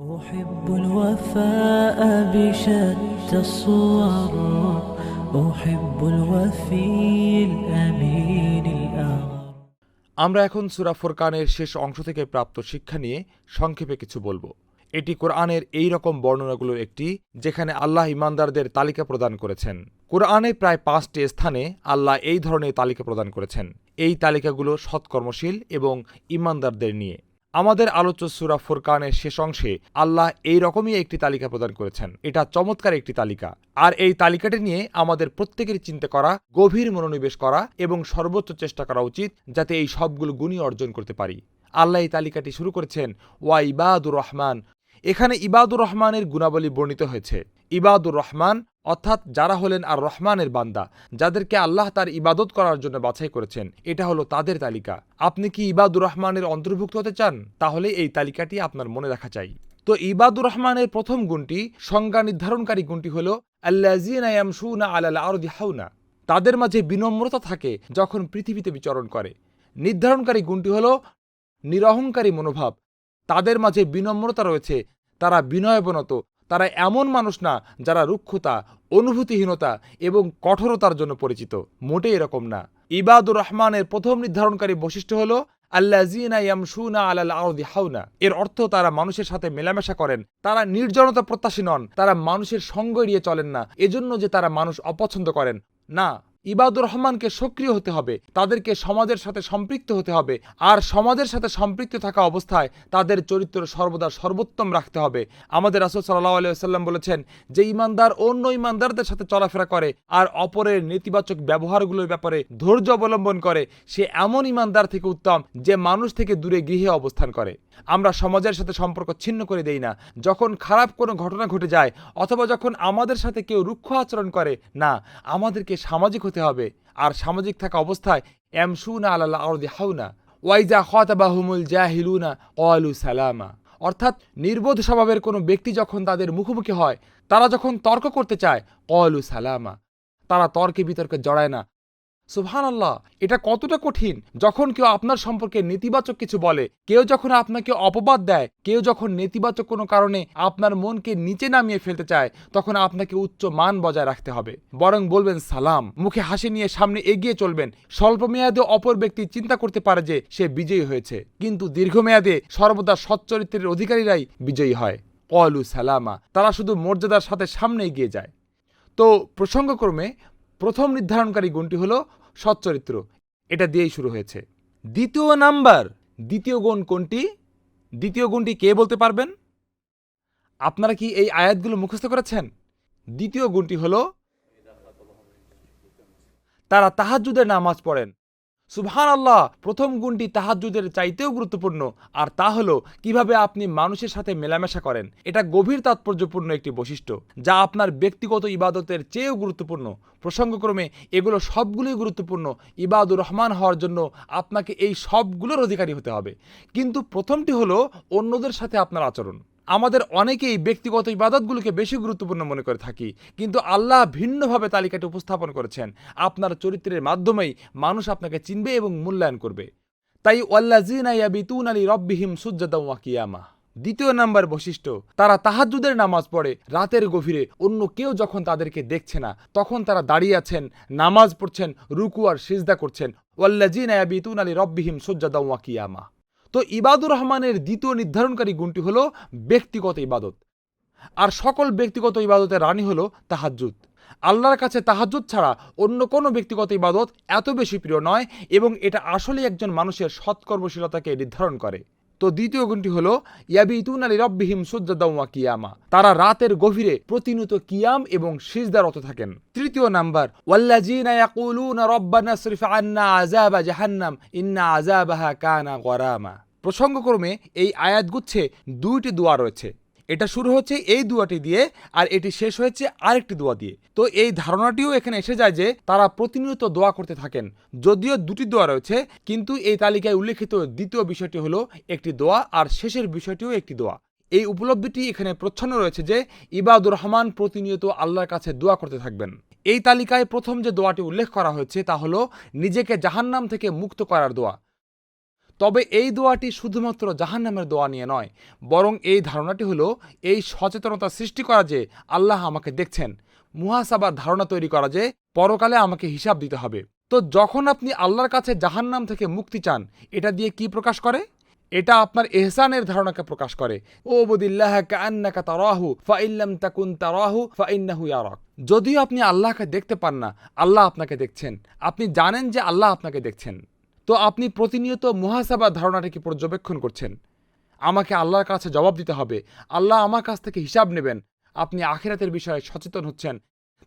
أحب الوفاء بشتى الصور أحب الوفي الأمين الأغر আমরা এখন সুরা ফুরকানের শেষ অংশ থেকে প্রাপ্ত শিক্ষা নিয়ে সংক্ষেপে কিছু বলবো এটি কোরআনের এই রকম বর্ণনাগুলোর একটি যেখানে আল্লাহ ইমানদারদের তালিকা প্রদান করেছেন কোরআনে প্রায় পাঁচটি স্থানে আল্লাহ এই ধরনের তালিকা প্রদান করেছেন এই তালিকাগুলো সৎকর্মশীল এবং ইমানদারদের নিয়ে আমাদের আলোচ্য সুরা ফুরকানের শেষ অংশে আল্লাহ এই রকমই একটি তালিকা প্রদান করেছেন। এটা চমৎকার একটি তালিকা। আর এই তালিকাটি নিয়ে আমাদের প্রত্যেকের চিন্তা করা, গভীর মনোনিবেশ করা এবং সর্বোচ্চ চেষ্টা করা উচিত যাতে এই সবগুলো গুণই অর্জন করতে পারি। আল্লাহ এই তালিকাটি শুরু করেছেন, ওয়া ইবাদুর রহমান। এখানে ইবাদুর রহমানের গুণাবলী বর্ণিত হয়েছে। ইবাদুর রহমান অর্থাৎ যারা হলেন আর রহমানের বান্দা, যাদেরকে আল্লাহ তার ইবাদত করার জন্য বাছাই করেছেন, এটা হলো তাদের তালিকা। আপনি কি ইবাদুর রহমানের অন্তর্ভুক্ত হতে চান? তাহলে এই তালিকাটি আপনার মনে রাখা চাই। তো ইবাদুর রহমানের প্রথম গুণটি, সংজ্ঞা নির্ধারণকারী গুণটি হল আল্লাজিনা আলাল হাউনা তাদের মাঝে বিনম্রতা থাকে যখন পৃথিবীতে বিচরণ করে। নির্ধারণকারী গুণটি হল, নিরহংকারী মনোভাব। তাদের মাঝে বিনম্রতা রয়েছে, তারা বিনয়বনত তারা এমন মানুষ না যারা রুক্ষতা, অনুভূতিহীনতা এবং কঠোরতার জন্য পরিচিত। মোটে এরকম না। ইবাদুর রহমানের প্রথম নির্ধারণকারী বৈশিষ্ট্য হল আল্লাজিনা ইয়ামসুনা আলাল আরদি হাউনা এর অর্থ তারা মানুষের সাথে মেলামেশা করেন। তারা নির্জনতা প্রত্যাশী নন। তারা মানুষের সঙ্গ এড়িয়ে চলেন না। এজন্য যে তারা মানুষ অপছন্দ করেন। না ইবাদুর রহমানকে সক্রিয় হতে হবে, তাদেরকে সমাজের সাথে সম্পৃক্ত হতে হবে, আর সমাজের সাথে সম্পৃক্ত থাকা অবস্থায় তাদের চরিত্র সর্বদা সর্বোত্তম রাখতে হবে। আমাদের রাসুল সাল্লাহ আলাইসাল্লাম বলেছেন, যে ইমানদার অন্য ইমানদারদের সাথে চলাফেরা করে আর অপরের নেতিবাচক ব্যবহারগুলোর ব্যাপারে ধৈর্য অবলম্বন করে, সে এমন ইমানদার থেকে উত্তম যে মানুষ থেকে দূরে গৃহে অবস্থান করে। আমরা সমাজের সাথে সম্পর্ক ছিন্ন করে দেই না। যখন খারাপ কোনো ঘটনা ঘটে যায়, অথবা যখন আমাদের সাথে কেউ রুক্ষ আচরণ করে, না, আমাদেরকে সামাজিক হতে হবে। আর সামাজিক থাকা অবস্থায়, এমসুনা আল্লাহ আরদি হাউনা, ওয়াইজা খতাবাহুমুল জাহিলুনা আলু সালামা। অর্থাৎ নির্বোধ স্বভাবের কোনো ব্যক্তি যখন তাদের মুখোমুখি হয়, তারা যখন তর্ক করতে চায় অলু সালামা। তারা তর্কে বিতর্কে জড়ায় না সুবহান আল্লাহ এটা কতটা কঠিন? যখন কেউ আপনার সম্পর্কে নেতিবাচক কিছু বলে, কেউ যখন আপনাকে অপবাদ দেয়, কেউ যখন নেতিবাচক কোনো কারণে আপনার মনকে নিচে নামিয়ে ফেলতে চায়, তখন আপনাকে উচ্চ মান বজায় রাখতে হবে। বরং বলবেন সালাম, মুখে হাসি নিয়ে সামনে এগিয়ে চলবেন। স্বল্প মেয়াদে অপর ব্যক্তি চিন্তা করতে পারে যে সে বিজয়ী হয়েছে। কিন্তু দীর্ঘমেয়াদে সর্বদা সচ্চরিত্রের অধিকারীরাই বিজয়ী হয়। অলু সালামা, তারা শুধু মর্যাদার সাথে সামনে এগিয়ে যায়। তো প্রসঙ্গক্রমে প্রথম নির্ধারণকারী গুণটি হলো সচ্চরিত্র। এটা দিয়েই শুরু হয়েছে। দ্বিতীয় নাম্বার, দ্বিতীয় গুণ কোনটি? দ্বিতীয় গুণটি কে বলতে পারবেন? আপনারা কি এই আয়াতগুলো মুখস্থ করেছেন? দ্বিতীয় গুণটি হলো, তারা তাহাজুদের নামাজ পড়েন। সুবহান আল্লাহ প্রথম গুণটি তাহাজ্জুদের চাইতেও গুরুত্বপূর্ণ। আর তা হলো, কীভাবে আপনি মানুষের সাথে মেলামেশা করেন। এটা গভীর তাৎপর্যপূর্ণ একটি বৈশিষ্ট্য, যা আপনার ব্যক্তিগত ইবাদতের চেয়েও গুরুত্বপূর্ণ। প্রসঙ্গক্রমে, এগুলো সবগুলোই গুরুত্বপূর্ণ। ইবাদুর রহমান হওয়ার জন্য আপনাকে এই সবগুলোর অধিকারী হতে হবে। কিন্তু প্রথমটি হলো অন্যদের সাথে আপনার আচরণ। আমাদের অনেকেই ব্যক্তিগত ইবাদতগুলোকে বেশি গুরুত্বপূর্ণ মনে করে থাকি। কিন্তু আল্লাহ ভিন্নভাবে তালিকাটি উপস্থাপন করেছেন। আপনার চরিত্রের মাধ্যমেই মানুষ আপনাকে চিনবে এবং মূল্যায়ন করবে। তাই ওয়াল্লাজিনা ইয়াবিতুন আলী রব্বিহিম সুজ্জাদা ওয়া কিয়ামা। দ্বিতীয় নাম্বার বৈশিষ্ট্য, তারা তাহাজ্জুদের নামাজ পড়ে রাতের গভীরে। অন্য কেউ যখন তাদেরকে দেখছে না, তখন তারা দাঁড়িয়ে আছেন, নামাজ পড়ছেন, রুকু আর সিজদা করছেন। ওয়াল্লাজিনা ইয়াবিতুন আলী রব্বিহিম সুজ্জাদা ওয়া কিয়ামা। তো ইবাদুর রহমানের দ্বিতীয় নির্ধারণকারী গুণটি হলো ব্যক্তিগত ইবাদত। আর সকল ব্যক্তিগত ইবাদতের রানী হলো তাহাজুত আল্লাহর কাছে তাহাজুত ছাড়া অন্য কোনো ব্যক্তিগত ইবাদত এত বেশি প্রিয় নয় এবং এটা আসলে একজন মানুষের সৎকর্মশীলতাকে নির্ধারণ করে। তো দ্বিতীয় গুণটি হলো, ইয়াবিতুন আলী রব্বিহিম সুজ্জাদা কিয়ামা। তারা রাতের গভীরে প্রতিনিয়ত কিয়াম এবং সিজদারত থাকেন। তৃতীয় নাম্বার ওয়াল্লাজিনা ইয়াকুলুনা রব্বানা সরিফ আন্না আযাবা জাহান্নাম, ইন্না আযাবাহা কানা গরামা। প্রসঙ্গক্রমে এই আয়াত গুচ্ছে দুইটি দোয়া রয়েছে। এটা শুরু হচ্ছে এই দুয়াটি দিয়ে আর এটি শেষ হয়েছে আরেকটি দোয়া দিয়ে। তো এই ধারণাটিও এখানে এসে যায় যে তারা প্রতিনিয়ত দোয়া করতে থাকেন, যদিও দুটি দোয়া রয়েছে, কিন্তু এই তালিকায় উল্লেখিত দ্বিতীয় বিষয়টি হলো একটি দোয়া আর শেষের বিষয়টিও একটি দোয়া। এই উপলব্ধিটি এখানে প্রচ্ছন্ন রয়েছে যে ইবাদুর রহমান প্রতিনিয়ত আল্লাহর কাছে দোয়া করতে থাকবেন। এই তালিকায় প্রথম যে দোয়াটি উল্লেখ করা হয়েছে তা হলো নিজেকে জাহান্নাম থেকে মুক্ত করার দোয়া। তবে এই দোয়াটি শুধুমাত্র জাহান্নামের দোয়া নিয়ে নয়, বরং এই ধারণাটি হলো এই সচেতনতা সৃষ্টি করা যে আল্লাহ আমাকে দেখছেন, মুহাসাবার ধারণা তৈরি করা যে পরকালে আমাকে হিসাব দিতে হবে। তো যখন আপনি আল্লাহর কাছে জাহান্নাম থেকে মুক্তি চান, এটা দিয়ে কি প্রকাশ করে? এটা আপনার এহসানের ধারণাকে প্রকাশ করে। ও বদিল্লাহ ফাইল্লাম তাকুন ফাইন্নাহু যদিও আপনি আল্লাহকে দেখতে পান না, আল্লাহ আপনাকে দেখছেন। আপনি জানেন যে আল্লাহ আপনাকে দেখছেন। তো আপনি প্রতিনিয়ত মুহাসাবার ধারণাটিকে পর্যবেক্ষণ করছেন। আমাকে আল্লাহর কাছে জবাব দিতে হবে। আল্লাহ আমার কাছ থেকে হিসাব নেবেন। আপনি আখেরাতের বিষয়ে সচেতন হচ্ছেন।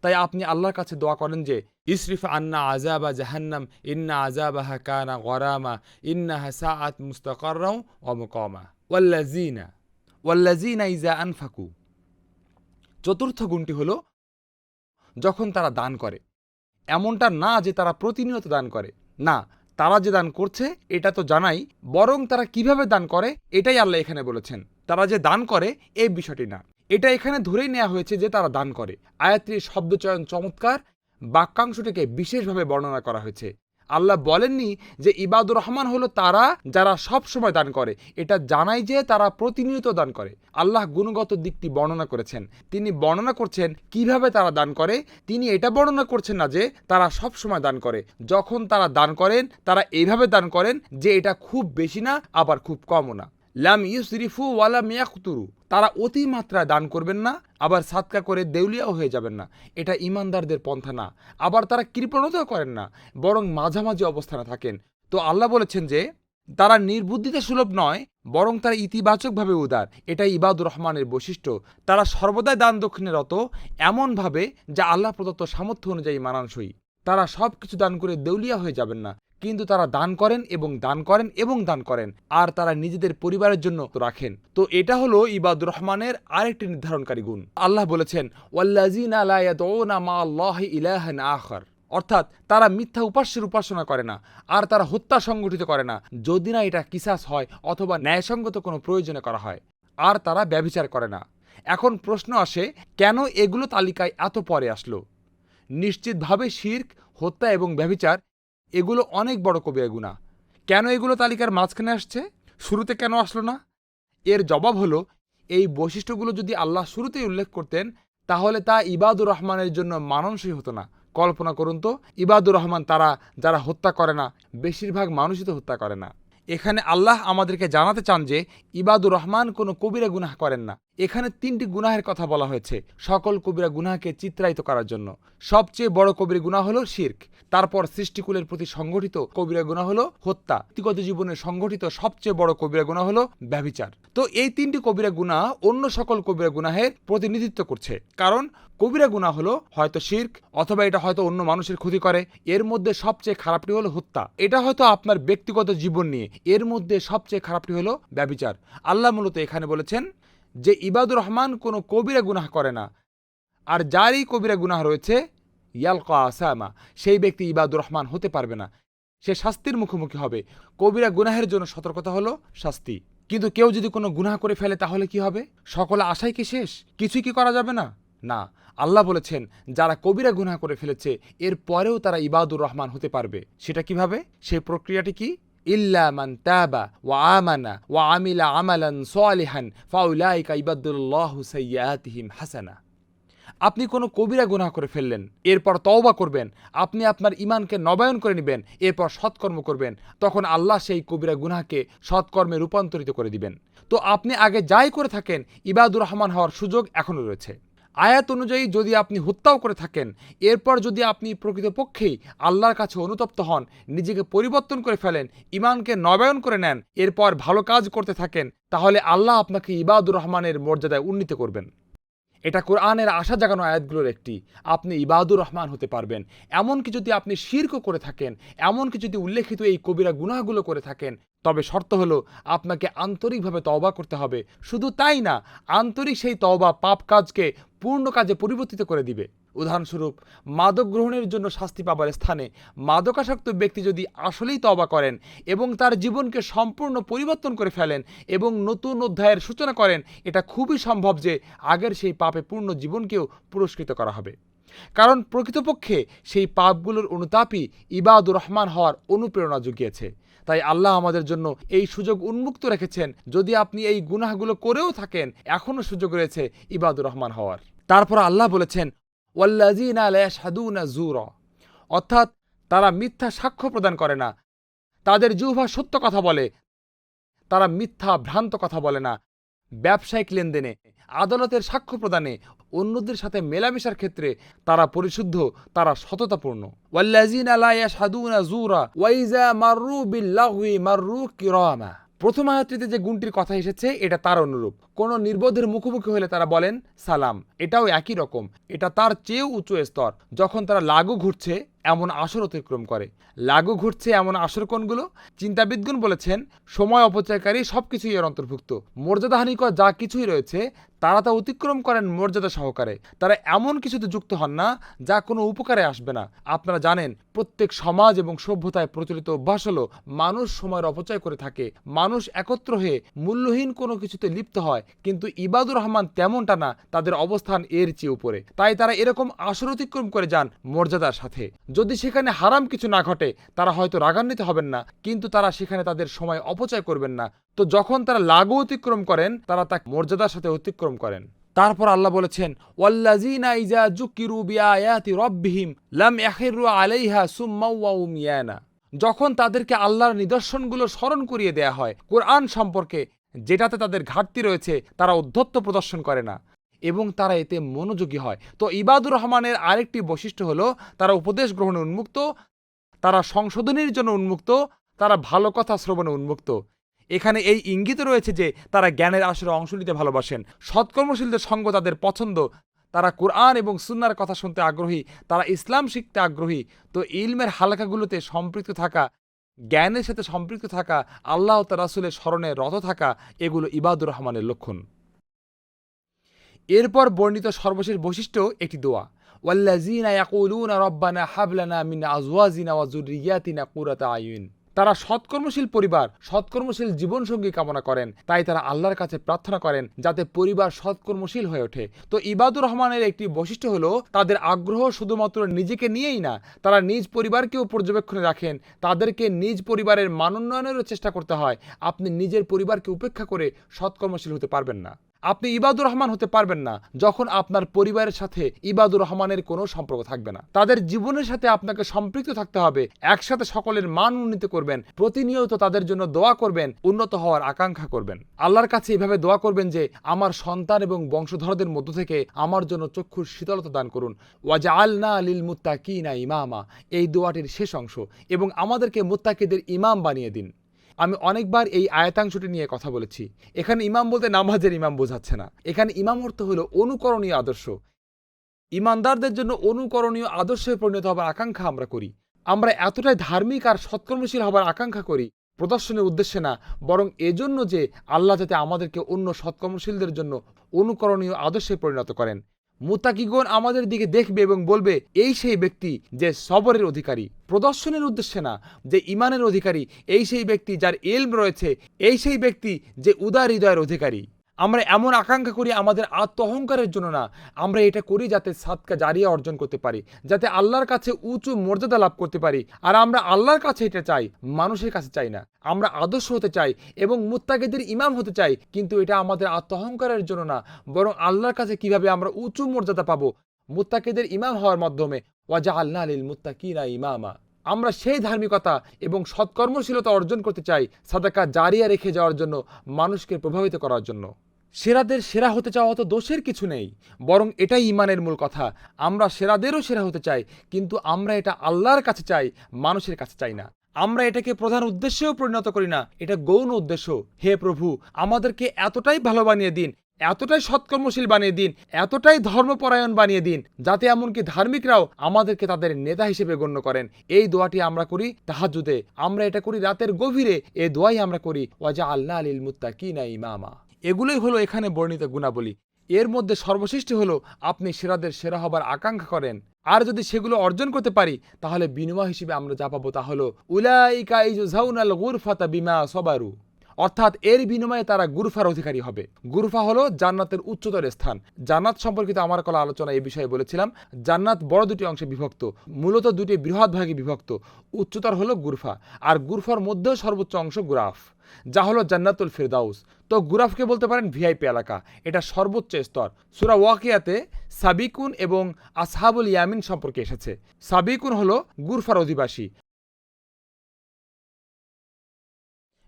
তাই আপনি আল্লাহর কাছে দোয়া করেন যে, ইসরিফ আন্না আজাবা জাহান্নাম, ইন্না আজাবাহা কানা গরামা, ইন্নাহা সাআত মুস্তাকাররাও ওয়া মুকামা। ওয়াল্লাযিনা ওয়াল্লাযিনা ইজা আনফাকু। চতুর্থ গুণটি হলো, যখন তারা দান করে। এমনটা না যে তারা প্রতিনিয়ত দান করে। না তারা যে দান করছে, এটা তো জানাই, বরং তারা কীভাবে দান করে, এটাই আল্লাহ এখানে বলেছেন। তারা যে দান করে, এই বিষয়টি না। এটা এখানে ধরেই নেওয়া হয়েছে যে তারা দান করে। আয়াত্রীর শব্দচয়ন চমৎকার, বাক্যাংশটিকে বিশেষভাবে বর্ণনা করা হয়েছে। আল্লাহ বলেননি যে ইবাদুর রহমান হলো তারা যারা সব সময় দান করে। এটা জানাই যে তারা প্রতিনিয়ত দান করে। আল্লাহ গুণগত দিকটি বর্ণনা করেছেন। তিনি বর্ণনা করছেন কীভাবে তারা দান করে। তিনি এটা বর্ণনা করছেন না যে তারা সব সময় দান করে। যখন তারা দান করেন, তারা এইভাবে দান করেন যে এটা খুব বেশি না, আবার খুব কমও না। লাম ইউসরিফু ওয়ালা মিয়াকুতুরু তারা অতিমাত্রায় দান করবেন না, আবার সাতকা করে দেউলিয়াও হয়ে যাবেন না। এটা ইমানদারদের পন্থা না। আবার তারা কৃপণতাও করেন না, বরং মাঝামাঝি অবস্থানে থাকেন। তো আল্লাহ বলেছেন যে, তারা নির্বুদ্ধিতা সুলভ নয়, বরং তারা ইতিবাচকভাবে উদার। এটাই ইবাদুর রহমানের বৈশিষ্ট্য। তারা সর্বদাই দান দক্ষিণে রত এমনভাবে যা আল্লাহ প্রদত্ত সামর্থ্য অনুযায়ী মানানসই। তারা সব কিছু দান করে দেউলিয়া হয়ে যাবেন না। কিন্তু তারা দান করেন এবং দান করেন এবং দান করেন, আর তারা নিজেদের পরিবারের জন্য রাখেন। তো এটা হলো ইবাদুর রহমানের আরেকটি নির্ধারণকারী গুণ। আল্লাহ বলেছেন মা অর্থাৎ তারা মিথ্যা উপাস্যের উপাসনা করে না, আর তারা হত্যা সংগঠিত করে না, যদি না এটা কিসাস হয় অথবা ন্যায়সঙ্গত কোনো প্রয়োজনে করা হয়, আর তারা ব্যভিচার করে না। এখন প্রশ্ন আসে, কেন এগুলো তালিকায় এত পরে আসলো? নিশ্চিতভাবে শির্ক, হত্যা এবং ব্যভিচার এগুলো অনেক বড় কবিরা গুণা কেন এগুলো তালিকার মাঝখানে আসছে? শুরুতে কেন আসলো না? এর জবাব হলো, এই বৈশিষ্ট্যগুলো যদি আল্লাহ শুরুতেই উল্লেখ করতেন, তাহলে তা ইবাদুর রহমানের জন্য মানানসই হতো না। কল্পনা করুন তো, ইবাদুর রহমান তারা, যারা হত্যা করে না, বেশিরভাগ মানুষই তো হত্যা করে না। এখানে আল্লাহ আমাদেরকে জানাতে চান যে, ইবাদুর রহমান কোনো কবিরা গুনাহ করেন না। এখানে তিনটি গুনাহের কথা বলা হয়েছে। সকল কবিরা গুনাহকে চিত্রায়িত করার জন্য। সবচেয়ে বড় কবির গুনাহ হলো শির্ক। তারপর সৃষ্টিকুলের প্রতি সংগঠিত কবিরা গুনাহ হলো হত্যা। ব্যক্তিগত জীবনে সংগঠিত সবচেয়ে বড় কবিরা গুনাহ হলো ব্যভিচার। তো এই তিনটি কবিরা গুনাহ অন্য সকল কবিরা গুনাহের প্রতিনিধিত্ব করছে। কারণ কবিরা গুনাহ হলো হয়তো শির্ক অথবা এটা হয়তো অন্য মানুষের ক্ষতি করে। এর মধ্যে সবচেয়ে খারাপটি হলো হত্যা। এটা হয়তো আপনার ব্যক্তিগত জীবন নিয়ে। এর মধ্যে সবচেয়ে খারাপটি হলো ব্যবিচার আল্লাহ মূলত এখানে বলেছেন যে ইবাদুর রহমান কোনো কবিরা গুনাহ করে না। আর যারই কবিরা গুনাহ রয়েছে, ইয়ালকা আসামা, সেই ব্যক্তি ইবাদুর রহমান হতে পারবে না। সে শাস্তির মুখোমুখি হবে। কবিরা গুনাহের জন্য সতর্কতা হলো শাস্তি। কিন্তু কেউ যদি কোনো গুনাহ করে ফেলে, তাহলে কি হবে? সকলে আশাই কি শেষ? কিছুই কি করা যাবে না? না। আল্লাহ বলেছেন, যারা কবিরা গুনাহ করে ফেলেছে, এর পরেও তারা ইবাদুর রহমান হতে পারবে। সেটা কীভাবে? সেই প্রক্রিয়াটি কি? ইল্লা মান ওয়া আমানা ওয়া আমিলা আমালান সালিহান ফাউলাইকা ইবাদুল্লাহু সাইয়্যাতিহিম হাসানা আপনি কোনো কবিরা গুনাহ করে ফেললেন, এরপর তওবা করবেন, আপনি আপনার ইমানকে নবায়ন করে নেবেন, এরপর সৎকর্ম করবেন, তখন আল্লাহ সেই কবিরা গুনাহকে সৎকর্মে রূপান্তরিত করে দিবেন। তো আপনি আগে যাই করে থাকেন, ইবাদুর রহমান হওয়ার সুযোগ এখনও রয়েছে। আয়াত অনুযায়ী যদি আপনি হত্যাও করে থাকেন, এরপর যদি আপনি প্রকৃতপক্ষেই আল্লাহর কাছে অনুতপ্ত হন, নিজেকে পরিবর্তন করে ফেলেন ইমানকে নবায়ন করে নেন, এরপর ভালো কাজ করতে থাকেন, তাহলে আল্লাহ আপনাকে ইবাদুর রহমানের মর্যাদায় উন্নীত করবেন। এটা কোরআনের আশা জাগানো আয়াতগুলোর একটি। আপনি ইবাদুর রহমান হতে পারবেন। এমনকি যদি আপনি শির্ক করে থাকেন, এমনকি যদি উল্লেখিত এই কবিরা গুনাহগুলো করে থাকেন, তবে শর্ত হলো আপনাকে আন্তরিকভাবে তওবা করতে হবে। শুধু তাই না, আন্তরিক সেই তওবা পাপ কাজকে পূর্ণ কাজে পরিবর্তিত করে দিবে। উদাহরণস্বরূপ, মাদক গ্রহণের জন্য শাস্তি পাবার স্থানে মাদকাসক্ত ব্যক্তি যদি আসলেই তবা করেন এবং তার জীবনকে সম্পূর্ণ পরিবর্তন করে ফেলেন এবং নতুন অধ্যায়ের সূচনা করেন, এটা খুবই সম্ভব যে আগের সেই পাপে পূর্ণ জীবনকেও পুরস্কৃত করা হবে। কারণ প্রকৃতপক্ষে সেই পাপগুলোর অনুতাপই ইবাদুর রহমান হওয়ার অনুপ্রেরণা জুগিয়েছে। তাই আল্লাহ আমাদের জন্য এই সুযোগ উন্মুক্ত রেখেছেন। যদি আপনি এই গুনাহগুলো করেও থাকেন, এখনও সুযোগ রয়েছে ইবাদুর রহমান হওয়ার। তারপর আল্লাহ বলেছেন অর্থাৎ তারা মিথ্যা সাক্ষ্য প্রদান করে না। তাদের জুহা সত্য কথা বলে, তারা মিথ্যা ভ্রান্ত কথা বলে না। ব্যবসায়িক লেনদেনে, আদালতের সাক্ষ্য প্রদানে, অন্যদের সাথে মেলামেশার ক্ষেত্রে তারা পরিশুদ্ধ, তারা সততাপূর্ণ। ওয়াল্লাজিনা লা ইয়াশহাদুনা জুরা ওয়াইজা মাররু বিল্লাহwi মাররু কিরামা। প্রথম আয়াতটিতে যে গুণটির কথা এসেছে, এটা তার অনুরূপ। কোন নির্বোধের মুখোমুখি হলে তারা বলেন, সালাম। এটাও একই রকম। এটা তার চেয়েও উঁচু স্তর। যখন তারা লাগু ঘুরছে এমন আসর অতিক্রম করে। লাগু ঘুরছে এমন আসর কোনগুলো চিন্তাবিদগুণ বলেছেন, সময় অপচয়কারী সবকিছুই এর অন্তর্ভুক্ত। মর্যাদাহানিকর যা কিছুই রয়েছে, তারা তা অতিক্রম করেন মর্যাদা সহকারে। তারা এমন কিছুতে যুক্ত হন না, যা কোনো উপকারে আসবে না। আপনারা জানেন, প্রত্যেক সমাজ এবং সভ্যতায় প্রচলিত অভ্যাস হলো, মানুষ সময়ের অপচয় করে থাকে। মানুষ একত্র হয়ে মূল্যহীন কোনো কিছুতে লিপ্ত হয়, কিন্তু ইবাদুর রহমান তেমনটা না, তাদের অবস্থান এর চেয়ে উপরে। তাই তারা এরকম আসর অতিক্রম করে যান মর্যাদার সাথে। যদি সেখানে হারাম কিছু না ঘটে, তারা হয়তো রাগান্বিত হবেন না, কিন্তু তারা সেখানে তাদের সময় অপচয় করবেন না। তো যখন তারা লাগু অতিক্রম করেন, তারা তা মর্যাদার সাথে অতিক্রম করেন। তারপর আল্লাহ বলেছেন লাম আলাইহা যখন তাদেরকে আল্লাহর নিদর্শনগুলো স্মরণ করিয়ে দেয়া হয়, কোরআন সম্পর্কে যেটাতে তাদের ঘাটতি রয়েছে, তারা উদ্ধত্ত প্রদর্শন করে না। এবং তারা এতে মনোযোগী হয়। তো ইবাদুর রহমানের আরেকটি বৈশিষ্ট্য হলো, তারা উপদেশ গ্রহণে উন্মুক্ত, তারা সংশোধনীর জন্য উন্মুক্ত, তারা ভালো কথা শ্রবণে উন্মুক্ত। এখানে এই ইঙ্গিত রয়েছে যে, তারা জ্ঞানের আসরে অংশ নিতে ভালোবাসেন। সৎকর্মশীলদের সঙ্গ তাদের পছন্দ। তারা কোরআন এবং সুন্নার কথা শুনতে আগ্রহী, তারা ইসলাম শিখতে আগ্রহী। তো ইলমের হালকাগুলোতে সম্পৃক্ত থাকা, জ্ঞানের সাথে সম্পৃক্ত থাকা, আল্লাহ তার রাসুলের স্মরণে রত থাকা, এগুলো ইবাদুর রহমানের লক্ষণ। এরপর বর্ণিত সর্বশেষ বৈশিষ্ট্য একটি দোয়া। ওয়াল্লাযীনা ইয়াকুলুনা রব্বানা হাবলানা মিন আজওয়াজিনা ওয়া যুররিয়াতিনা কুরাতা আয়ুন। তারা সৎকর্মশীল পরিবার, সৎকর্মশীল জীবনসঙ্গী কামনা করেন। তাই তারা আল্লাহর কাছে প্রার্থনা করেন যাতে পরিবার সৎকর্মশীল হয়ে ওঠে। তো ইবাদুর রহমানের একটি বৈশিষ্ট্য হলো, তাদের আগ্রহ শুধুমাত্র নিজেকে নিয়েই না, তারা নিজ পরিবারকেও পর্যবেক্ষণে রাখেন। তাদেরকে নিজ পরিবারের মানোন্নয়নেরও চেষ্টা করতে হয়। আপনি নিজের পরিবারকে উপেক্ষা করে সৎকর্মশীল হতে পারবেন না। আপনি ইবাদুর রহমান হতে পারবেন না যখন আপনার পরিবারের সাথে ইবাদুর রহমানের কোনো সম্পর্ক থাকবে না। তাদের জীবনের সাথে আপনাকে সম্পৃক্ত থাকতে হবে, একসাথে সকলের মান উন্নীত করবেন, প্রতিনিয়ত তাদের জন্য দোয়া করবেন, উন্নত হওয়ার আকাঙ্ক্ষা করবেন। আল্লাহর কাছে এভাবে দোয়া করবেন যে, আমার সন্তান এবং বংশধরদের মধ্য থেকে আমার জন্য চক্ষুর শীতলতা দান করুন। ওয়াজা আলনা আলিল মুত্তাকিনা ইমামা। এই দোয়াটির শেষ অংশ এবং আমাদেরকে মুত্তাকিদের ইমাম বানিয়ে দিন। আমি অনেকবার এই আয়াতাংশটি নিয়ে কথা বলেছি। এখানে ইমাম বলতে নামাজের ইমাম বোঝাচ্ছে না। এখানে ইমাম অর্থ হলো অনুকরণীয় আদর্শ। ইমানদারদের জন্য অনুকরণীয় আদর্শে পরিণত হবার আকাঙ্ক্ষা আমরা করি। আমরা এতটাই ধার্মিক আর সৎকর্মশীল হবার আকাঙ্ক্ষা করি, প্রদর্শনের উদ্দেশ্যে না, বরং এজন্য যে আল্লাহ যাতে আমাদেরকে অন্য সৎকর্মশীলদের জন্য অনুকরণীয় আদর্শে পরিণত করেন। মুতাকিগণ আমাদের দিকে দেখবে এবং বলবে, এই সেই ব্যক্তি যে সবরের অধিকারী। প্রদর্শনের উদ্দেশ্যে না, যে ইমানের অধিকারী। এই সেই ব্যক্তি যার এলম রয়েছে। এই সেই ব্যক্তি যে উদার হৃদয়ের অধিকারী। আমরা এমন আকাঙ্ক্ষা করি আমাদের আত্ম অহংকারের জন্য না। আমরা এটা করি যাতে সাদকা জারিয়া অর্জন করতে পারি, যাতে আল্লাহর কাছে উঁচু মর্যাদা লাভ করতে পারি। আর আমরা আল্লাহর কাছে এটা চাই, মানুষের কাছে চাই না। আমরা আদর্শ হতে চাই এবং মুত্তাকিদের ইমাম হতে চাই, কিন্তু এটা আমাদের আত্ম অহংকারের জন্য না, বরং আল্লাহর কাছে কীভাবে আমরা উঁচু মর্যাদা পাবো? মুত্তাকিদের ইমাম হওয়ার মাধ্যমে ওয়াজা আল্লাহ আলিল মুত্তাকিনা ইমামা। আমরা সেই ধার্মিকতা এবং সৎকর্মশীলতা অর্জন করতে চাই, সাদাকা জারিয়া রেখে যাওয়ার জন্য, মানুষকে প্রভাবিত করার জন্য। সেরাদের সেরা হতে চাওয়া তো দোষের কিছু নেই, বরং এটাই ইমানের মূল কথা। আমরা সেরাদেরও সেরা হতে চাই, কিন্তু আমরা এটা আল্লাহর কাছে চাই, মানুষের কাছে চাই না। আমরা এটাকে প্রধান উদ্দেশ্যেও পরিণত করি না, এটা গৌণ উদ্দেশ্য। হে প্রভু, আমাদেরকে এতটাই ভালো বানিয়ে দিন, এতটাই সৎকর্মশীল বানিয়ে দিন, এতটাই ধর্মপরায়ণ বানিয়ে দিন, যাতে এমনকি ধার্মিকরাও আমাদেরকে তাদের নেতা হিসেবে গণ্য করেন। এই দোয়াটি আমরা করি তাহাজুদে আমরা এটা করি রাতের গভীরে। এই দোয়াই আমরা করি ওয়াজা আল্লাহ আলিল মুত্তাকিনা ইমামা। এগুলোই হলো এখানে বর্ণিত গুণাবলী। এর মধ্যে সর্বশ্রেষ্ঠ হলো আপনি সেরাদের সেরা হবার আকাঙ্ক্ষা করেন। আর যদি সেগুলো অর্জন করতে পারি, তাহলে বিনিময় হিসেবে আমরা যা পাবো তা হলো, উলাইকা ইজুজাউনাল গুরফাতা বিমা সবারু। অর্থাৎ এর বিনিময়ে তারা গুরফার অধিকারী হবে। গুরফা হলো জান্নাতের উচ্চতর স্থান। জান্নাত সম্পর্কিত আমার কলা আলোচনা এই বিষয়ে বলেছিলাম, জান্নাত বড় দুটি অংশে বিভক্ত, মূলত দুটি বৃহৎ ভাগে বিভক্ত। উচ্চতর হলো গুরফা, আর গুরফার মধ্যেও সর্বোচ্চ অংশ গুরাফ, যা হলো জান্নাতুল ফিরদাউস। তো গুরাফকে বলতে পারেন ভিআইপি এলাকা, এটা সর্বোচ্চ স্তর। সুরা ওয়াকিয়াতে সাবিকুন এবং আসহাবুল ইয়ামিন সম্পর্কে এসেছে। সাবিকুন হলো গুরফার অধিবাসী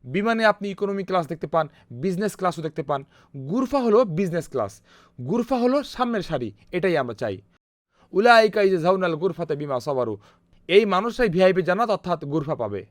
বিমানে আপনি ইকোনমি ক্লাস দেখতে পান বিজনেস ক্লাসও দেখতে পান। গুরফা হলো বিজনেস ক্লাস গুরফা হলো সামনের সারি, এটাই আমরা চাই। উলাইকা ইজ জাউনাল গুরফাতে বিমা সবারও এই মানুষরাই ভিআইপি জানাত অর্থাৎ গুরফা পাবে।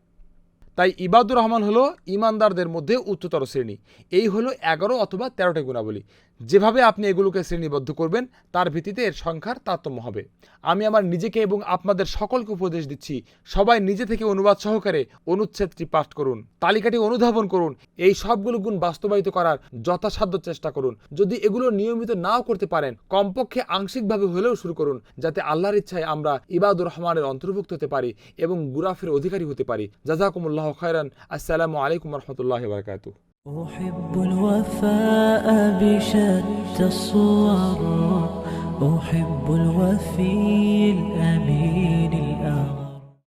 তাই ইবাদুর রহমান হলো ইমানদারদের মধ্যে উচ্চতর শ্রেণি। এই হলো এগারো অথবা তেরোটি গুণাবলী। যেভাবে আপনি এগুলোকে শ্রেণীবদ্ধ করবেন, তার ভিত্তিতে এর সংখ্যার তারতম্য হবে। আমি আমার নিজেকে এবং আপনাদের সকলকে উপদেশ দিচ্ছি, সবাই নিজে থেকে অনুবাদ সহকারে অনুচ্ছেদটি পাঠ করুন, তালিকাটি অনুধাবন করুন, এই সবগুলো গুণ বাস্তবায়িত করার যথাসাধ্য চেষ্টা করুন। যদি এগুলো নিয়মিত নাও করতে পারেন, কমপক্ষে আংশিকভাবে হলেও শুরু করুন, যাতে আল্লাহর ইচ্ছায় আমরা ইবাদুর রহমানের অন্তর্ভুক্ত হতে পারি এবং গুরাফের অধিকারী হতে পারি। জাজাকুমুল্লাহ খায়রান। আসসালামু আলাইকুম রহমতুল্লাহ বারকাতু أحب الوفاء بشتى الصور أحب الوفي الأمين